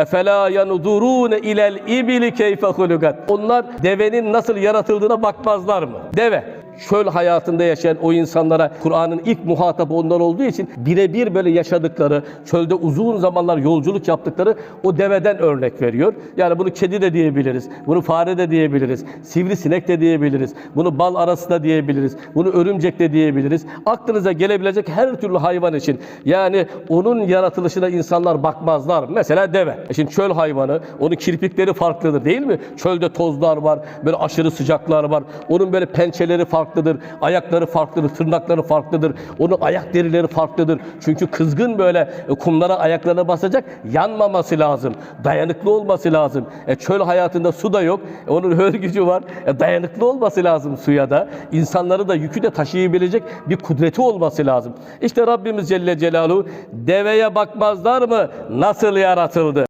Efela yanudurune ilel ibili keyfe hulukat. Onlar devenin nasıl yaratıldığına bakmazlar mı? Deve çöl hayatında yaşayan o insanlara Kur'an'ın ilk muhatabı onlar olduğu için birebir böyle yaşadıkları, çölde uzun zamanlar yolculuk yaptıkları o deveden örnek veriyor. Yani bunu kedi de diyebiliriz, bunu fare de diyebiliriz, sivrisinek de diyebiliriz, bunu bal arası da diyebiliriz, bunu örümcek de diyebiliriz. Aklınıza gelebilecek her türlü hayvan için yani onun yaratılışına insanlar bakmazlar. Mesela deve. E Şimdi çöl hayvanı, onun kirpikleri farklıdır değil mi? Çölde tozlar var, böyle aşırı sıcaklar var. Onun böyle pençeleri farklıdır, ayakları farklıdır, tırnakları farklıdır. Onun ayak derileri farklıdır. Çünkü kızgın böyle e, kumlara ayaklarına basacak, yanmaması lazım. Dayanıklı olması lazım. E çöl hayatında su da yok. E onun hörgücü var. E dayanıklı olması lazım suya da. İnsanları da yükü de taşıyabilecek bir kudreti olması lazım. İşte Rabbimiz Celle Celaluhu deveye bakmazlar mı? Nasıl yaratıldı?